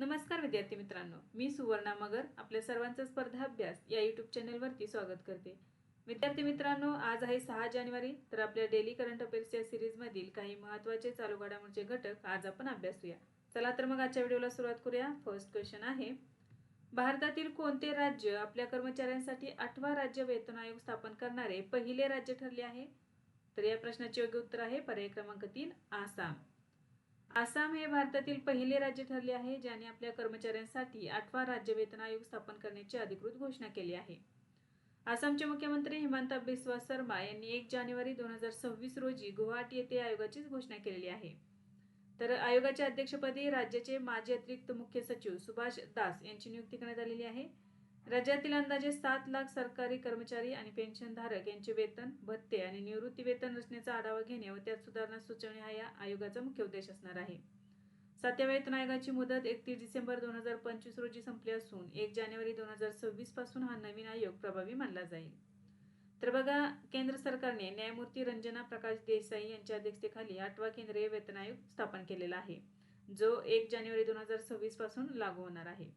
नमस्कार विद्यार्थी मित्रांनो मी सुवर्णा मगर आपल्या सर्वांचा स्पर्धा अभ्यास या यूट्यूब चॅनलवरती स्वागत करते. विद्यार्थी मित्रांनो आज आहे सहा जानेवारी तर आपल्या डेली करंट अफेअर्स या सिरीजमधील काही महत्त्वाचे चालू घडामोडीचे घटक आज आपण अभ्यासूया चला तर मग आजच्या व्हिडिओला सुरुवात करूया. फर्स्ट क्वेश्चन आहे भारतातील कोणते राज्य आपल्या कर्मचाऱ्यांसाठी आठवा राज्य वेतन आयोग स्थापन करणारे पहिले राज्य ठरले आहे? तर या प्रश्नाचे योग्य उत्तर आहे पर्याय क्रमांक तीन आसाम. आसाम हे भारतातील पहिले राज्य ठरले आहे ज्याने आपल्या कर्मचाऱ्यांसाठी आठवा राज्य वेतन आयोग स्थापन करण्याची अधिकृत घोषणा केली आहे. आसामचे मुख्यमंत्री हिमंता बिस्वा शर्मा यांनी एक जानेवारी दोन हजार सव्वीस रोजी गुवाहाटी येथे आयोगाचीच घोषणा केलेली आहे. तर आयोगाच्या अध्यक्षपदी राज्याचे माजी अतिरिक्त मुख्य सचिव सुभाष दास यांची नियुक्ती करण्यात आलेली आहे. राज्यातील अंदाजे सात लाख सरकारी कर्मचारी आणि पेन्शनधारक यांचे वेतन भत्ते आणि निवृत्ती वेतन रचनेचा आढावा घेणे व त्यात सुधारणा सुचवणे हा या आयोगाचा मुख्य उद्देश असणार आहे. सातव्या वेतन आयोगाची मुदत एकतीस डिसेंबर दोन हजार पंचवीस रोजी संपली असून एक जानेवारी दोन हजार सव्वीसपासून हा नवीन आयोग प्रभावी मानला जाईल. तर बघा केंद्र सरकारने न्यायमूर्ती रंजना प्रकाश देसाई यांच्या अध्यक्षतेखाली आठवा केंद्रीय वेतन आयोग स्थापन केलेला आहे जो एक जानेवारी दोन हजार सव्वीसपासून लागू होणार आहे.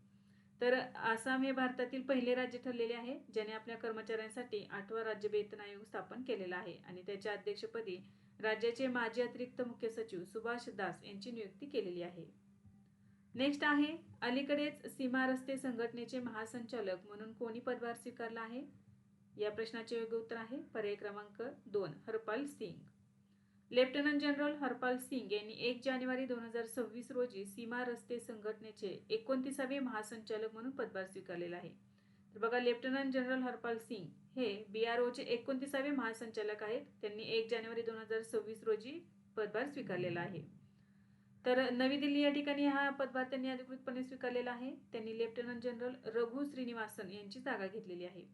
तर आसाम हे भारतातील पहिले राज्य ठरलेले आहे ज्याने आपल्या कर्मचाऱ्यांसाठी आठवा राज्य वेतन आयोग स्थापन केलेला आहे. आणि त्याच्या अध्यक्षपदी राज्याचे माजी अतिरिक्त मुख्य सचिव सुभाष दास यांची नियुक्ती केलेली आहे. नेक्स्ट आहे अलीकडेच सीमा रस्ते संघटनेचे महासंचालक म्हणून कोणी पदभार स्वीकारला आहे? या प्रश्नाचे योग्य उत्तर आहे पर्याय क्रमांक दोन हरपाल सिंग. लेफ्टनंट जनरल हरपाल सिंग यांनी एक जानेवारी दोन हजार सव्वीस रोजी सीमा रस्ते संघटनेचे एकोणतीसावे महासंचालक म्हणून पदभार स्वीकारलेला आहे. तर बघा लेफ्टनंट जनरल हरपाल सिंग हे बी आर ओचे एकोणतीसावे महासंचालक आहेत. त्यांनी एक जानेवारी दोन हजार सव्वीस रोजी पदभार स्वीकारलेला आहे. तर नवी दिल्ली या ठिकाणी हा पदभार त्यांनी अधिकृतपणे स्वीकारलेला आहे. त्यांनी लेफ्टनंट जनरल रघु श्रीनिवासन यांची जागा घेतलेली आहे.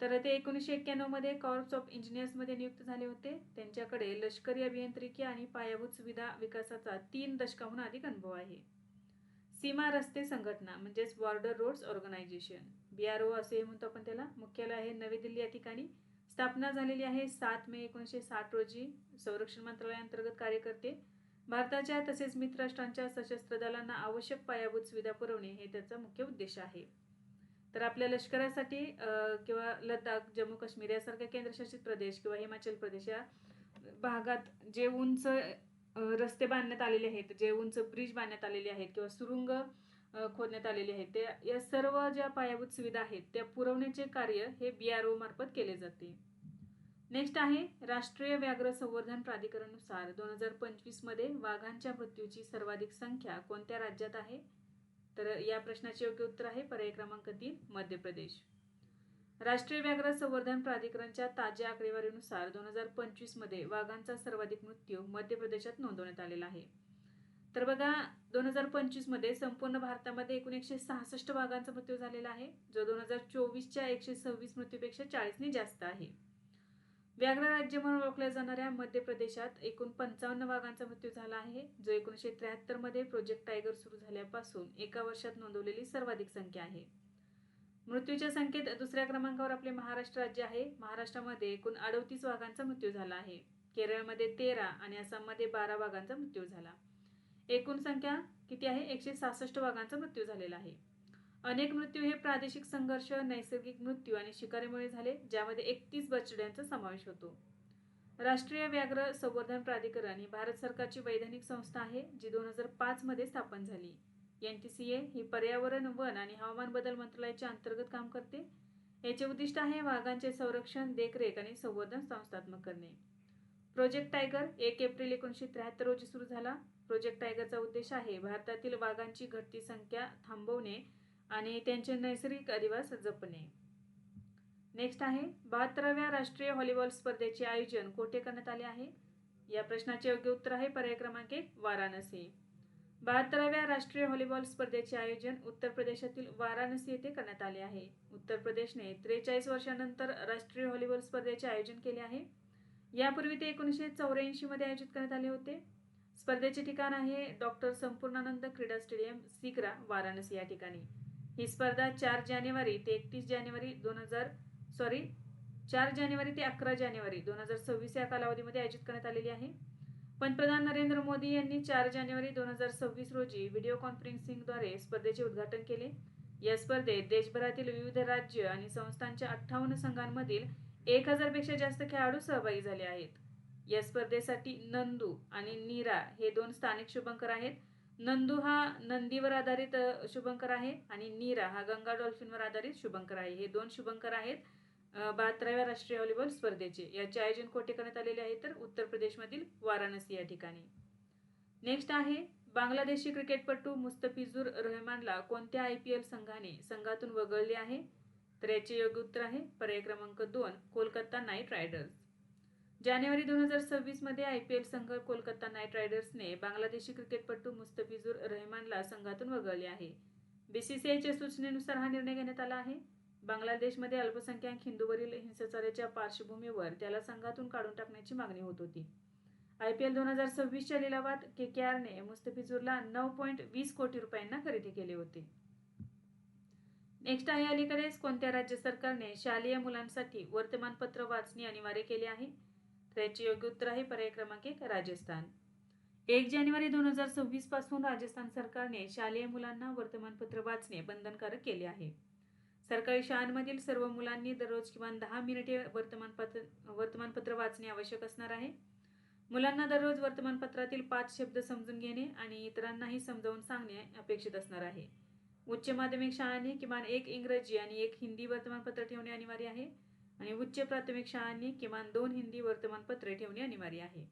तर ते एकोणीसशे एक्क्याण्णवमध्ये कॉर्प्स ऑफ इंजिनियर्समध्ये नियुक्त झाले होते. त्यांच्याकडे लष्करी अभियांत्रिकी आणि पायाभूत सुविधा विकासाचा तीन दशकाहून अधिक अनुभव आहे. सीमा रस्ते संघटना म्हणजेच border roads organisation B R O असे म्हणतो आपण त्याला. मुख्यालय आहे नवी दिल्ली या ठिकाणी. स्थापना झालेली आहे सात मे एकोणीसशे साठ रोजी. संरक्षण मंत्रालयाअंतर्गत कार्य करते भारताच्या तसेच मित्र राष्ट्रांच्या सशस्त्र दलांना आवश्यक पायाभूत सुविधा पुरवणे हे त्याचा मुख्य उद्देश आहे. तर आपल्या लष्करासाठी किंवा लडाख जम्मू काश्मीर यासारख्या केंद्रशासित प्रदेश किंवा हिमाचल प्रदेश या भागात जे उंच रस्ते बांधण्यात आलेले आहेत जे उंच ब्रिज बांधण्यात आलेले आहेत किंवा सुरुंग खोदण्यात आलेले आहेत ते या सर्व ज्या पायाभूत सुविधा आहेत त्या पुरवण्याचे कार्य हे बी आर ओ मार्फत केले जाते. नेक्स्ट आहे राष्ट्रीय व्याघ्र संवर्धन प्राधिकरणानुसार दोन हजार पंचवीसमध्ये वाघांच्या मृत्यूची सर्वाधिक संख्या कोणत्या राज्यात आहे? तर या प्रश्नाचे योग्य उत्तर आहे पर्याय क्रमांक तीन मध्य प्रदेश. राष्ट्रीय व्याघ्र संवर्धन प्राधिकरणच्या ताज्या आकडेवारीनुसार दोन हजार पंचवीसमध्ये वाघांचा सर्वाधिक मृत्यू मध्य प्रदेशात नोंदवण्यात आलेला आहे. तर बघा दोन हजार पंचवीसमध्ये संपूर्ण भारतामध्ये एकूण एकशे सहासष्ट वाघांचा मृत्यू झालेला आहे जो दोन हजार चोवीसच्या एकशे सव्वीस मृत्यूपेक्षा चाळीसने जास्त आहे. व्याघ्र राज्य म्हणून ओळखल्या जाणाऱ्या मध्य प्रदेशात एकूण पंचावन्न वाघांचा मृत्यू झाला आहे जो एकोणीसशे त्र्याहत्तरमध्ये प्रोजेक्ट टायगर सुरू झाल्यापासून एका वर्षात नोंदवलेली सर्वाधिक संख्या आहे. मृत्यूच्या संख्येत दुसऱ्या क्रमांकावर आपले महाराष्ट्र राज्य आहे. महाराष्ट्रामध्ये एकूण अडतीस वाघांचा मृत्यू झाला आहे. केरळमध्ये तेरा आणि आसाममध्ये बारा वाघांचा मृत्यू झाला. एकूण संख्या किती आहे? एकशे सहासष्ट वाघांचा मृत्यू झालेला आहे. अनेक मृत्यू हे प्रादेशिक संघर्ष नैसर्गिक मृत्यू आणि शिकारीमुळे झाले ज्यामध्ये एकतीस बछड्यांचा समावेश होतो. राष्ट्रीय व्याघ्र संवर्धन प्राधिकरण ही भारत सरकारची वैधानिक संस्था आहे जी दोन हजार पाचमध्ये स्थापन झाली. एन टी सी ए ही पर्यावरण वन आणि हवामान बदल मंत्रालयाच्या अंतर्गत काम करते. याचे उद्दिष्ट आहे वाघांचे संरक्षण देखरेख आणि संवर्धन संस्थात्मक करणे. प्रोजेक्ट टायगर एक एप्रिल एकोणीसशे त्र्याहत्तर रोजी सुरू झाला. प्रोजेक्ट टायगरचा उद्देश आहे भारतातील वाघांची घटती संख्या थांबवणे आणि त्यांचे नैसर्गिक अधिवास जपणे. नेक्स्ट आहे बहात्तराव्या राष्ट्रीय व्हॉलीबॉल स्पर्धेचे आयोजन कोठे करण्यात आले आहे? या प्रश्नाचे योग्य उत्तर आहे पर्याय क्रमांक एक वाराणसी. बहात्तराव्या राष्ट्रीय व्हॉलीबॉल स्पर्धेचे आयोजन उत्तर प्रदेशातील वाराणसी येथे करण्यात आले आहे. उत्तर प्रदेशने त्रेचाळीस वर्षानंतर राष्ट्रीय व्हॉलीबॉल स्पर्धेचे आयोजन केले आहे. यापूर्वी ते एकोणीसशे चौऱ्याऐंशीमध्ये आयोजित करण्यात आले होते. स्पर्धेचे ठिकाण आहे डॉक्टर संपूर्णानंद क्रीडा स्टेडियम सिग्रा वाराणसी या ठिकाणी. ही स्पर्धा चार जानेवारी ते एकतीस जानेवारी दोन हजार सॉरी चार जानेवारी ते अकरा जानेवारी दोन हजार सव्वीस या कालावधीमध्ये आयोजित करण्यात आलेली आहे. पंतप्रधान नरेंद्र मोदी यांनी चार जानेवारी दोन हजार सव्वीस रोजी व्हिडिओ कॉन्फरन्सिंगद्वारे स्पर्धेचे उद्घाटन केले. या स्पर्धेत देशभरातील विविध राज्य आणि संस्थांच्या अठ्ठावन्न संघांमधील एक हजारपेक्षा जास्त खेळाडू सहभागी झाले आहेत. या स्पर्धेसाठी नंदू आणि नीरा हे दोन स्थानिक शुभंकर आहेत. नंदू हा नंदीवर आधारित शुभंकर आहे आणि नीरा हा गंगा डॉल्फिनवर आधारित शुभंकर आहे. हे दोन शुभंकर आहेत बहात्तराव्या राष्ट्रीय व्हॉलीबॉल स्पर्धेचे. याचे आयोजन कोठे करण्यात आलेले आहे तर उत्तर प्रदेशमधील वाराणसी या ठिकाणी. नेक्स्ट आहे बांगलादेशी क्रिकेटपटू मुस्तफिजुर रहमानला कोणत्या आय पी एल संघाने संघातून वगळले आहे? तर याचे योग्य उत्तर आहे पर्याय क्रमांक दोन कोलकाता नाईट रायडर्स. जानेवारी दोन हजार सव्वीसमध्ये आय पी एल संघ कोलकाता नाईट रायडर्सने बांगलादेशी क्रिकेटपटू मुस्तफिजुर रहमानला संघातून वगळले आहे. बीसीसीआयच्या सूचनेनुसार हा निर्णय घेण्यात आला आहे. बांगलादेशमध्ये अल्पसंख्याक हिंदूवरील हिंसाचाराच्या पार्श्वभूमीवर त्याला संघातून काढून टाकण्याची मागणी होत होती. आय पी एल दोन हजार सव्वीसच्या लिलावात के के आरने मुस्तफिजूरला नऊ पॉईंट वीस कोटी रुपयांना खरेदी केले होते. नेक्स्ट आहे अलीकडेच कोणत्या राज्य सरकारने शालेय मुलांसाठी वर्तमानपत्र वाचणे अनिवार्य केले आहे? तर याचे योग्य उत्तर आहे पर्याय क्रमांक एक राजस्थान. एक जानेवारी दोन हजार सव्वीसपासून राजस्थान सरकारने शालेय मुलांना वर्तमानपत्र वाचणे बंधनकारक केले आहे. सरकारी शाळांमधील सर्व मुलांनी दररोज किमान दहा मिनिटे वर्तमानपत्र वर्तमानपत्र वाचणे आवश्यक असणार आहे. मुलांना दररोज वर्तमानपत्रातील पाच शब्द समजून घेणे आणि इतरांनाही समजावून सांगणे अपेक्षित असणार आहे. उच्च माध्यमिक शाळांनी किमान एक इंग्रजी आणि एक हिंदी वर्तमानपत्र ठेवणे अनिवार्य आहे. आणि उच्च प्राथमिक शाळांनी किमान दोन हिंदी वर्तमानपत्रे ठेवणे अनिवार्य आहे.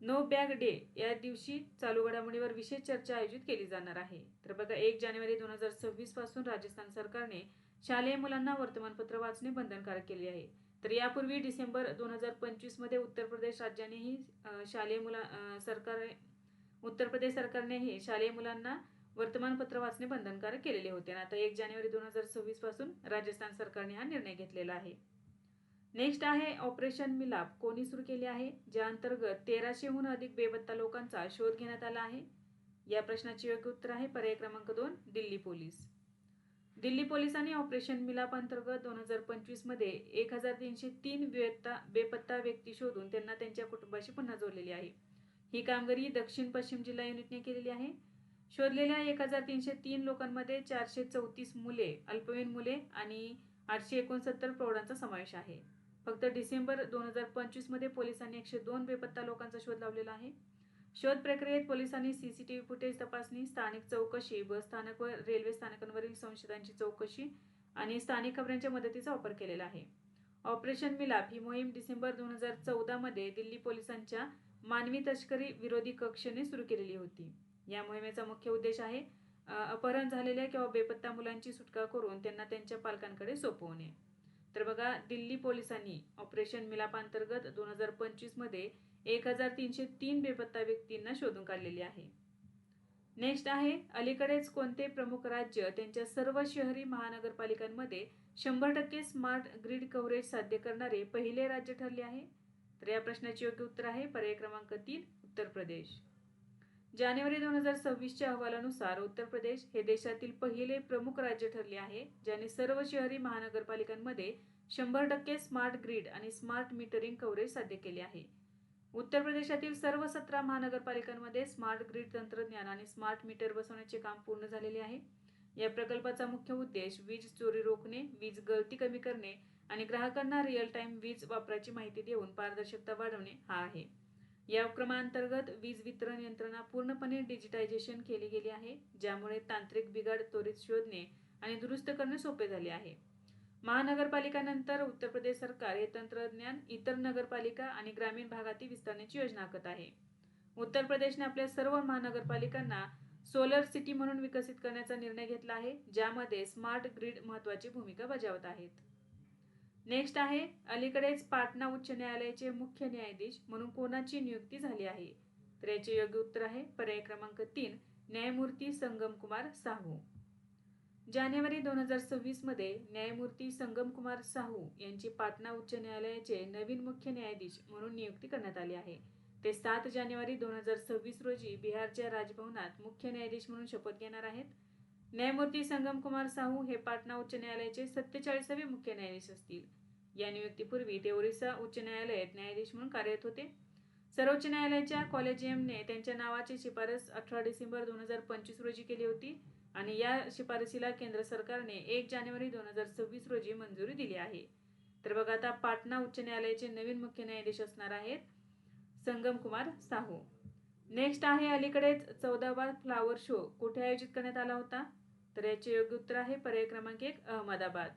नो बॅग डे या दिवशी चालू घडामोडीवर विशेष चर्चा आयोजित केली जाणार आहे. तर बघा एक जानेवारी दोन हजार सव्वीसपासून राजस्थान सरकारने शालेय मुलांना वर्तमानपत्र वाचणे बंधनकारक केले आहे. तर यापूर्वी डिसेंबर दोन हजार पंचवीसमध्ये उत्तर प्रदेश राज्यानेही शालेय मुला सरकार उत्तर प्रदेश सरकारनेही शालेय मुलांना वर्तमानपत्र वाचणे बंधनकारक केलेले होते. आणि आता एक जानेवारी दोन हजार सव्वीसपासून राजस्थान सरकारने हा निर्णय घेतलेला आहे. नेक्स्ट आहे ऑपरेशन मिलाप कोणी सुरू केले आहे? ज्या अंतर्गत तेराशेहून अधिक बेपत्ता लोकांचा शोध घेण्यात आला आहे. या प्रश्नाचे योग्य उत्तर आहे पर्याय क्रमांक दोन दिल्ली पोलीस. दिल्ली पोलिसांनी ऑपरेशन मिलाप अंतर्गत दोन हजार पंचवीसमध्ये एक हजार तीनशे तीन बेपत्ता बेपत्ता व्यक्ती शोधून त्यांना त्यांच्या कुटुंबाशी पुन्हा जोडलेली आहे. ही कामगिरी दक्षिण पश्चिम जिल्हा युनिटने केलेली आहे. शोधलेल्या एक हजार तीनशे तीन लोकांमध्ये चारशे चौतीस मुले अल्पवयीन मुले आणि आठशे एकोणसत्तर प्रौढांचा समावेश आहे. फक्त डिसेंबर दोन हजार पंचवीसमध्ये पोलिसांनी एकशे दोन बेपत्ता लोकांचा शोध लावलेला आहे. शोध प्रक्रियेत पोलिसांनी C C T V footage तपासणी स्थानिक चौकशी बस स्थानक व रेल्वे स्थानकांवरील संशयितांची चौकशी आणि स्थानिक खबऱ्यांच्या मदतीचा वापर केलेला आहे. ऑपरेशन मिलाप ही मोहीम डिसेंबर दोन हजार चौदामध्ये दिल्ली पोलिसांच्या मानवी तस्करी विरोधी कक्षेने सुरू केलेली होती. या मोहिमेचा मुख्य उद्देश आहे अपहरण झालेल्या किंवा बेपत्ता मुलांची सुटका करून त्यांना त्यांच्या पालकांकडे सोपवणे. तर बघा दिल्ली पोलिसांनी ऑपरेशन मिलाप अंतर्गत दोन हजार पंचवीसमध्ये एक हजार तीनशे तीन बेपत्ता व्यक्तींना शोधून काढलेले आहे. नेक्स्ट आहे अलीकडेच कोणते प्रमुख राज्य त्यांच्या सर्व शहरी महानगरपालिकांमध्ये शंभर टक्के स्मार्ट ग्रीड कव्हरेज साध्य करणारे पहिले राज्य ठरले आहे? तर या प्रश्नाचे योग्य उत्तर आहे पर्याय क्रमांक तीन उत्तर प्रदेश. जानेवारी दोन हजार सव्वीसच्या अहवालानुसार उत्तर प्रदेश हे देशातील पहिले प्रमुख राज्य ठरले आहे ज्याने सर्व शहरी महानगरपालिकांमध्ये शंभर टक्के स्मार्ट ग्रीड आणि स्मार्ट मीटरिंग कव्हरेज साध्य केले आहे. उत्तर प्रदेशातील सर्व सतरा महानगरपालिकांमध्ये स्मार्ट ग्रीड तंत्रज्ञान आणि स्मार्ट मीटर बसवण्याचे काम पूर्ण झालेले आहे. या प्रकल्पाचा मुख्य उद्देश वीज चोरी रोखणे वीज गळती कमी करणे आणि ग्राहकांना रिअल टाइम वीज वापराची माहिती देऊन पारदर्शकता वाढवणे हा आहे. या उपक्रमांतर्गत वीज वितरण यंत्रणा पूर्णपणे डिजिटायझेशन केली गेली आहे ज्यामुळे तांत्रिक बिघाड त्वरित शोधणे आणि दुरुस्त करणे सोपे झाले आहे. महानगरपालिकानंतर उत्तर प्रदेश सरकार हे तंत्रज्ञान इतर नगरपालिका आणि ग्रामीण भागातील विस्तारण्याची योजना आखत आहे. उत्तर प्रदेशने आपल्या सर्व महानगरपालिकांना सोलर सिटी म्हणून विकसित करण्याचा निर्णय घेतला आहे ज्यामध्ये स्मार्ट ग्रीड महत्वाची भूमिका बजावत आहेत. नेक्स्ट आहे अलीकडेच पाटणा उच्च न्यायालयाचे मुख्य न्यायाधीश म्हणून कोणाची नियुक्ती झाली आहे? तर याचे योग्य उत्तर आहे पर्याय क्रमांक तीन न्यायमूर्ती संगम कुमार साहू. जानेवारी दोन हजार सव्वीसमध्ये न्यायमूर्ती संगम कुमार साहू यांची पाटणा उच्च न्यायालयाचे नवीन मुख्य न्यायाधीश म्हणून नियुक्ती करण्यात आली आहे. ते सात जानेवारी दोन हजार सव्वीस रोजी बिहारच्या राजभवनात मुख्य न्यायाधीश म्हणून शपथ घेणार आहेत. न्यायमूर्ती संगम कुमार साहू हे पाटणा उच्च न्यायालयाचे सत्तेचाळीसावे मुख्य न्यायाधीश असतील. या नियुक्तीपूर्वी ते ओरिसा उच्च न्यायालयात न्यायाधीश म्हणून कार्यरत होते. सर्वोच्च न्यायालयाच्या कॉलेजियमने त्यांच्या नावाची शिफारस अठरा डिसेंबर दोन हजार पंचवीस रोजी केली होती आणि या शिफारसीला केंद्र सरकारने एक जानेवारी दोन हजार सव्वीस रोजी मंजुरी दिली आहे. तर बघा आता पाटणा उच्च न्यायालयाचे नवीन मुख्य न्यायाधीश असणार आहेत संगम कुमार साहू. नेक्स्ट आहे अलीकडेच चौदावा फ्लावर शो. कुठे आयोजित करण्यात आला होता? तर याचे योग्य उत्तर आहे पर्याय क्रमांक एक अहमदाबाद.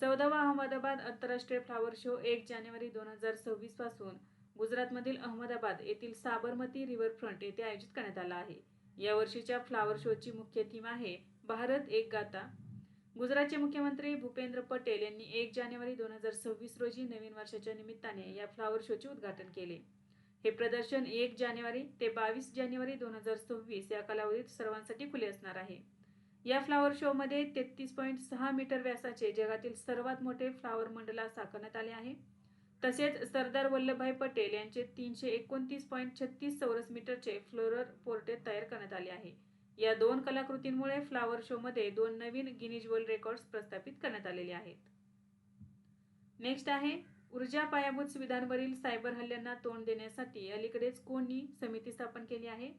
चौदावा अहमदाबाद आंतरराष्ट्रीय फ्लावर शो एक जानेवारी दोन हजार सव्वीसपासून गुजरातमधील अहमदाबाद येथील साबरमती रिव्हरफ्रंट येथे आयोजित करण्यात आला आहे. या वर्षीच्या फ्लावर शोची मुख्य थीम आहे भारत एक गाता. गुजरातचे मुख्यमंत्री भूपेंद्र पटेल यांनी एक जानेवारी दोन हजार सव्वीस रोजी नवीन वर्षाच्या निमित्ताने या फ्लावर शोचे उद्घाटन केले. हे प्रदर्शन एक जानेवारी ते बावीस जानेवारी दोन हजार सव्वीस या कालावधीत सर्वांसाठी खुले असणार आहे. या फ्लावर शोमध्ये तेहतीस पॉईंट सहा मीटर व्यासाचे जगातील सर्वात मोठे फ्लावर मंडला साकारण्यात आले आहे. तसेच सरदार वल्लभभाई पटेल यांचे तीनशे एकोणतीस पॉईंट छत्तीस चौरस मीटरचे फ्लोरर पोर्ट्रेट तयार करण्यात आले आहे. या दोन कलाकृतींमुळे फ्लावर शोमध्ये दोन नवीन गिनीज वर्ल्ड रेकॉर्ड्स प्रस्थापित करण्यात आलेले आहेत. नेक्स्ट आहे ऊर्जा पायाभूत सुविधांवरील सायबर हल्ल्यांना तोंड देण्यासाठी अलीकडेच कोणी समिती स्थापन केली आहे?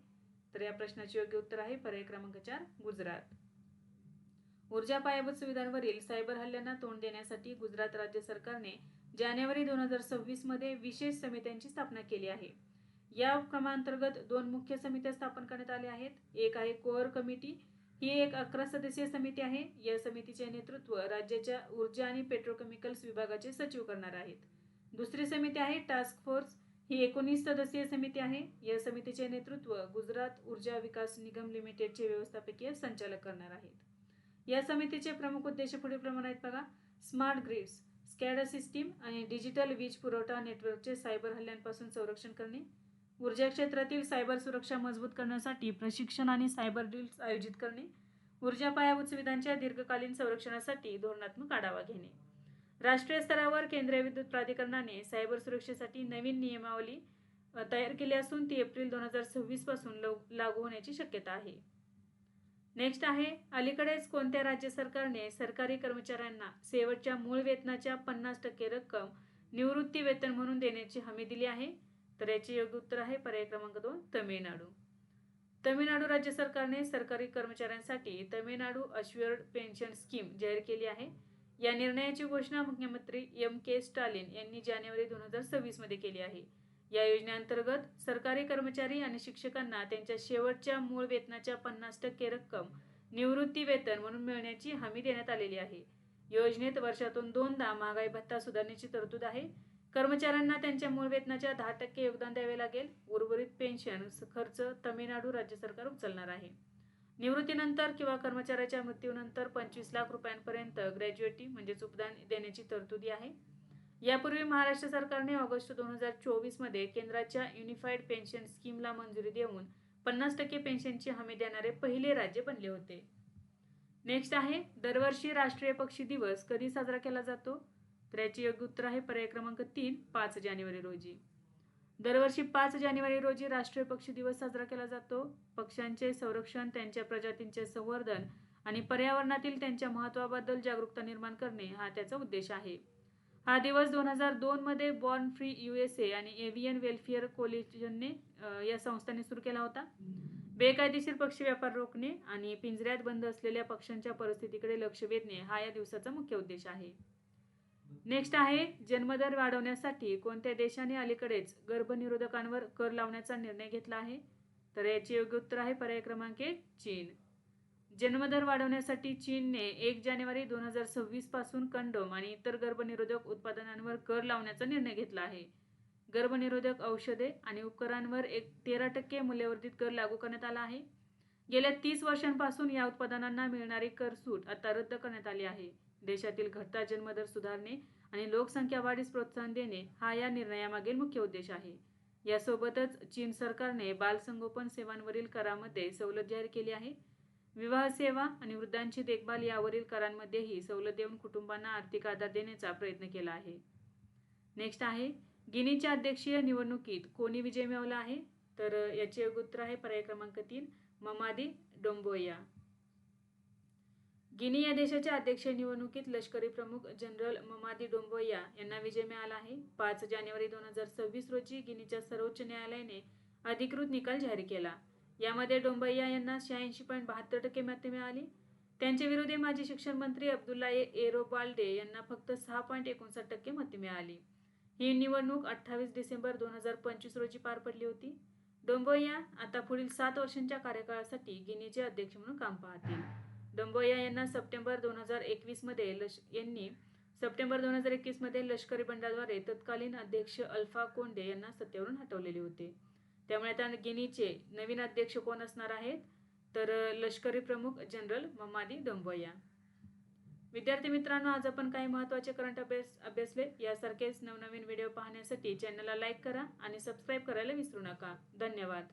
तर या प्रश्नाचे योग्य उत्तर आहे पर्याय क्रमांक चार गुजरात. ऊर्जा पायाभूत सुविधांवरील सायबर हल्ल्यांना तोंड देण्यासाठी गुजरात राज्य सरकारने जानेवारी दोन हजार सव्वीसमध्ये विशेष समित्यांची स्थापना केली आहे. या क्रमांतर्गत दोन मुख्य समित्या स्थापन करण्यात आल्या आहेत. एक आहे कोअर कमिटी. ही एक अकरा सदस्यीय समिती आहे. या समितीचे नेतृत्व राज्याच्या ऊर्जा आणि पेट्रोकेमिकल्स विभागाचे सचिव करणार आहेत. दुसरी समिती आहे टास्क फोर्स. ही एकोणीस सदस्यीय समिती आहे. या समितीचे नेतृत्व गुजरात ऊर्जा विकास निगम लिमिटेडचे व्यवस्थापकीय संचालक करणार आहेत. या समितीचे प्रमुख उद्देश पुढील प्रमाणे आहेत बघा. स्मार्ट ग्रीड्स स्कॅडा सिस्टीम आणि डिजिटल वीज पुरवठा नेटवर्कचे सायबर हल्ल्यांपासून संरक्षण करणे. ऊर्जा क्षेत्रातील सायबर सुरक्षा मजबूत करण्यासाठी प्रशिक्षण आणि सायबर ड्रिल्स आयोजित करणे. ऊर्जा पायाभूत सुविधांच्या दीर्घकालीन संरक्षणासाठी धोरणात्मक आढावा घेणे. राष्ट्रीय स्तरावर केंद्रीय विद्युत प्राधिकरणाने सायबर सुरक्षेसाठी नवीन नियमावली तयार केली असून ती एप्रिल दोन हजार सव्वीसपासून लागू होण्याची शक्यता आहे. नेक्स्ट आहे अलीकडेच कोणत्या राज्य सरकारने सरकारी कर्मचाऱ्यांना शेवटच्या मूळ वेतनाच्या पन्नास टक्के रक्कम निवृत्ती वेतन म्हणून देण्याची हमी दिली आहे? तर याचे योग्य उत्तर आहे पर्याय क्रमांक दोन तमिळनाडू. तमिळनाडू राज्य सरकारने सरकारी कर्मचाऱ्यांसाठी तमिळनाडू अश्युअर्ड पेन्शन स्कीम जाहीर केली आहे. या निर्णयाची घोषणा मुख्यमंत्री एम के स्टालिन यांनी जानेवारी दोन हजार सव्वीसमध्ये केली आहे. या योजनेअंतर्गत सरकारी कर्मचारी आणि शिक्षकांना त्यांच्या शेवटच्या मूळ वेतनाच्या पन्नास टक्के रक्कम निवृत्ती वेतन म्हणून मिळण्याची हमी देण्यात आलेली आहे. योजनेत वर्षातून दोनदा महागाई भत्ता सुधारण्याची तरतूद आहे. कर्मचाऱ्यांना त्यांच्या मूळ वेतनाच्या दहा टक्के योगदान द्यावे लागेल. उर्वरित पेन्शन खर्च तमिळनाडू राज्य सरकार उचलणार आहे. निवृत्तीनंतर किंवा कर्मचाऱ्याच्या मृत्यूनंतर पंचवीस लाख रुपयांपर्यंत ग्रॅज्युएटी म्हणजे उपदान देण्याची तरतुदी आहे. यापूर्वी महाराष्ट्र सरकारने ऑगस्ट दोन हजार चोवीसमध्ये केंद्राच्या युनिफाईड पेन्शन स्कीमला मंजुरी देऊन पन्नास टक्के पेन्शनची हमी देणारे पहिले राज्य बनले होते. नेक्स्ट आहे दरवर्षी राष्ट्रीय पक्षी दिवस कधी साजरा केला जातो? तर याचे योग्य उत्तर आहे पर्याय क्रमांक तीन पाच जानेवारी रोजी. दरवर्षी पाच जानेवारी रोजी राष्ट्रीय पक्षी दिवस साजरा केला जातो. पक्ष्यांचे संरक्षण त्यांच्या प्रजातींचे संवर्धन आणि पर्यावरणातील त्यांच्या महत्वाबद्दल जागरूकता निर्माण करणे हा त्याचा उद्देश आहे. हा दिवस दोन हजार दोनमध्ये born free U S A आणि एव्हियन वेलफेअर कोलिजनने या संस्थांनी सुरू केला होता. बेकायदेशीर पक्षी व्यापार रोखणे आणि पिंजऱ्यात बंद असलेल्या पक्ष्यांच्या परिस्थितीकडे लक्ष वेधणे हा या दिवसाचा मुख्य उद्देश आहे. नेक्स्ट आहे जन्मदर वाढवण्यासाठी कोणत्या देशाने अलीकडेच गर्भनिरोधकांवर कर लावण्याचा निर्णय घेतला आहे? तर याचे योग्य उत्तर आहे पर्याय क्रमांक एक चीन. जन्मदर वाढवण्यासाठी चीनने एक जानेवारी दोन हजार सव्वीसपासून कंडोम आणि इतर गर्भनिरोधक उत्पादनांवर कर लावण्याचा निर्णय घेतला आहे. गर्भनिरोधक औषधे आणि उपकरणांवर एक तेरा टक्के मूल्यवर्धित कर लागू करण्यात आला आहे. गेल्या तीस वर्षांपासून या उत्पादनांना मिळणारी कर सूट आता रद्द करण्यात आली आहे. देशातील घटता जन्मदर सुधारणे आणि लोकसंख्या वाढीस प्रोत्साहन देणे हा या निर्णयामागील मुख्य उद्देश आहे. यासोबतच चीन सरकारने बालसंगोपन सेवांवरील करामध्ये सवलत जाहीर केली आहे. विवाह सेवा आणि वृद्धांची देखभाल यावरील करांमध्येही सवलत देऊन कुटुंबांना आर्थिक आधार देण्याचा प्रयत्न केला आहे. नेक्स्ट आहे गिनीच्या अध्यक्षीय निवडणुकीत कोणी विजय मिळवला आहे? तर याचे उत्तर आहे पर्याय क्रमांक तीन ममादी डोंबोया. गिनी या देशाच्या अध्यक्ष निवडणुकीत लष्करी प्रमुख जनरल ममादी डोंबोया यांना विजय मिळाला आहे. पाच जानेवारी दोन हजार सव्वीस रोजी गिनीच्या सर्वोच्च न्यायालयाने अधिकृत निकाल जाहीर केला. यामध्ये डोंबैया यांना शहाऐंशी पॉईंट बहात्तर टक्के मते मिळाली. त्यांच्या विरोधी माजी शिक्षण मंत्री अब्दुल्ला ए एरोबाल्डे यांना फक्त सहा पॉईंट एकोणसाठ टक्के मते मिळाली. ही निवडणूक अठ्ठावीस डिसेंबर दोन हजार पंचवीस रोजी पार पडली होती. डोंबोया आता पुढील सात वर्षांच्या कार्यकाळासाठी गिनीचे अध्यक्ष म्हणून काम पाहतील. डोंबोया यांना सप्टेंबर दोन हजार एकवीसमध्ये लश यांनी सप्टेंबर दोन हजार एकवीसमध्ये लष्करी बंडाद्वारे तत्कालीन अध्यक्ष अल्फा कोंडे यांना सत्तेवरून हटवलेले होते. त्यामुळे आता गिनीचे नवीन अध्यक्ष कोण असणार आहेत? तर लष्करी प्रमुख जनरल ममादी डोंबोया. विद्यार्थी मित्रांनो आज आपण काही महत्त्वाचे करंट अभ्यास अभ्यासले. यासारखेच नवनवीन व्हिडिओ पाहण्यासाठी चॅनलला लाईक करा आणि सबस्क्राईब करायला विसरू नका. धन्यवाद.